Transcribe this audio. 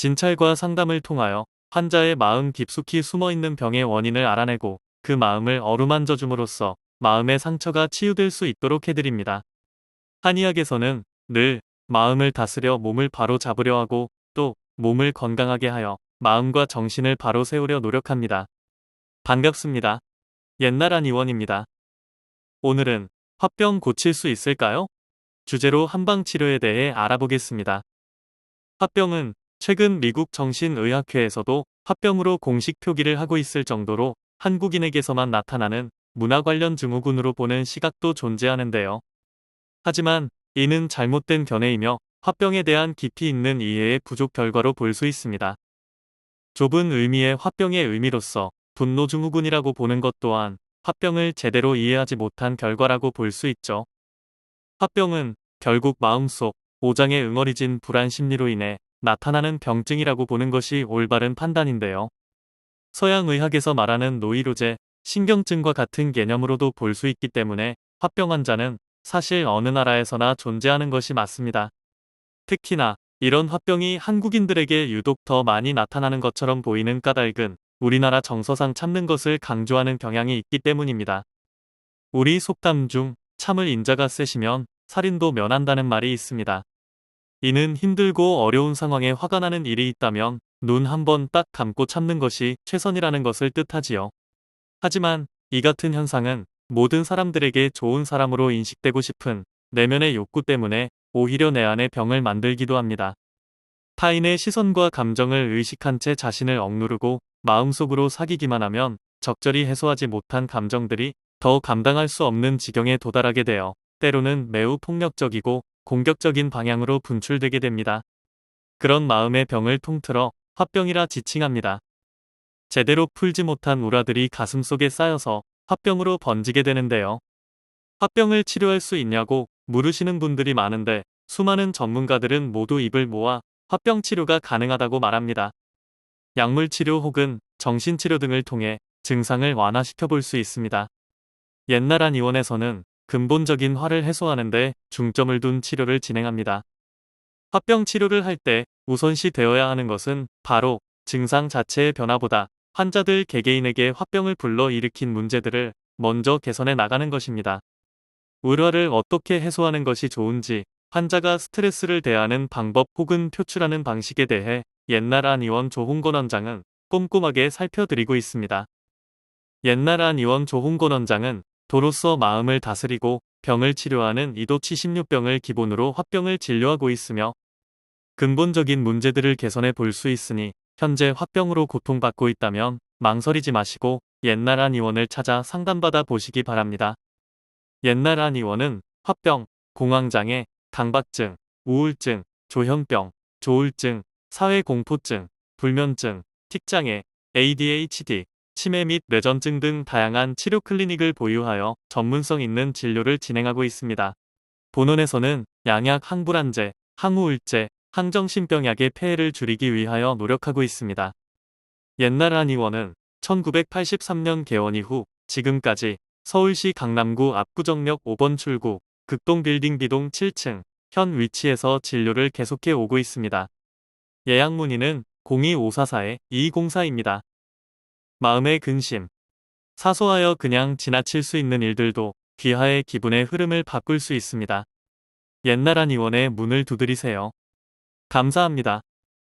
진찰과 상담을 통하여 환자의 마음 깊숙이 숨어있는 병의 원인을 알아내고 그 마음을 어루만져 줌으로써 마음의 상처가 치유될 수 있도록 해드립니다. 한의학에서는 늘 마음을 다스려 몸을 바로 잡으려 하고 또 몸을 건강하게 하여 마음과 정신을 바로 세우려 노력합니다. 반갑습니다. 옛날 한의원입니다. 오늘은 화병 고칠 수 있을까요? 주제로 한방 치료에 대해 알아보겠습니다. 화병은 최근 미국 정신의학회에서도 화병으로 공식 표기를 하고 있을 정도로 한국인에게서만 나타나는 문화 관련 증후군으로 보는 시각도 존재하는데요. 하지만 이는 잘못된 견해이며 화병에 대한 깊이 있는 이해의 부족 결과로 볼 수 있습니다. 좁은 의미의 화병의 의미로서 분노 증후군이라고 보는 것 또한 화병을 제대로 이해하지 못한 결과라고 볼 수 있죠. 화병은 결국 마음속 오장에 응어리진 불안 심리로 인해 나타나는 병증이라고 보는 것이 올바른 판단인데요. 서양 의학에서 말하는 노이로제, 신경증과 같은 개념으로도 볼 수 있기 때문에 화병 환자는 사실 어느 나라에서나 존재하는 것이 맞습니다. 특히나 이런 화병이 한국인들에게 유독 더 많이 나타나는 것처럼 보이는 까닭은 우리나라 정서상 참는 것을 강조하는 경향이 있기 때문입니다. 우리 속담 중 참을 인자가 세시면 살인도 면한다는 말이 있습니다. 이는 힘들고 어려운 상황에 화가 나는 일이 있다면 눈 한 번 딱 감고 참는 것이 최선이라는 것을 뜻하지요. 하지만 이 같은 현상은 모든 사람들에게 좋은 사람으로 인식되고 싶은 내면의 욕구 때문에 오히려 내 안에 병을 만들기도 합니다. 타인의 시선과 감정을 의식한 채 자신을 억누르고 마음속으로 사귀기만 하면 적절히 해소하지 못한 감정들이 더 감당할 수 없는 지경에 도달하게 되어 때로는 매우 폭력적이고 공격적인 방향으로 분출되게 됩니다. 그런 마음의 병을 통틀어 화병이라 지칭합니다. 제대로 풀지 못한 우라들이 가슴속에 쌓여서 화병으로 번지게 되는데요. 화병을 치료할 수 있냐고 물으시는 분들이 많은데 수많은 전문가들은 모두 입을 모아 화병 치료가 가능하다고 말합니다. 약물 치료 혹은 정신치료 등을 통해 증상을 완화시켜 볼 수 있습니다. 옛날 한 의원에서는 근본적인 화를 해소하는데 중점을 둔 치료를 진행합니다. 화병 치료를 할 때 우선시 되어야 하는 것은 바로 증상 자체의 변화보다 환자들 개개인에게 화병을 불러 일으킨 문제들을 먼저 개선해 나가는 것입니다. 울화를 어떻게 해소하는 것이 좋은지 환자가 스트레스를 대하는 방법 혹은 표출하는 방식에 대해 옛날 한 의원 조홍건 원장은 꼼꼼하게 살펴드리고 있습니다. 옛날 한 의원 조홍건 원장은 도로서 마음을 다스리고 병을 치료하는 이도 76병을 기본으로 화병을 진료하고 있으며 근본적인 문제들을 개선해 볼 수 있으니 현재 화병으로 고통받고 있다면 망설이지 마시고 옛날 한 의원을 찾아 상담받아 보시기 바랍니다. 옛날 한 의원은 화병, 공황장애, 강박증, 우울증, 조현병, 조울증, 사회공포증, 불면증, 틱장애, ADHD, 치매 및 뇌전증 등 다양한 치료 클리닉을 보유하여 전문성 있는 진료를 진행하고 있습니다. 본원에서는 양약 항불안제, 항우울제, 항정신병약의 폐해를 줄이기 위하여 노력하고 있습니다. 옛날 한의원은 1983년 개원 이후 지금까지 서울시 강남구 압구정역 5번 출구 극동 빌딩 B동 7층 현 위치에서 진료를 계속해 오고 있습니다. 예약 문의는 02544-2204입니다. 마음의 근심 사소하여 그냥 지나칠 수 있는 일들도 귀하의 기분의 흐름을 바꿀 수 있습니다. 옛날 한 의원의 문을 두드리세요. 감사합니다.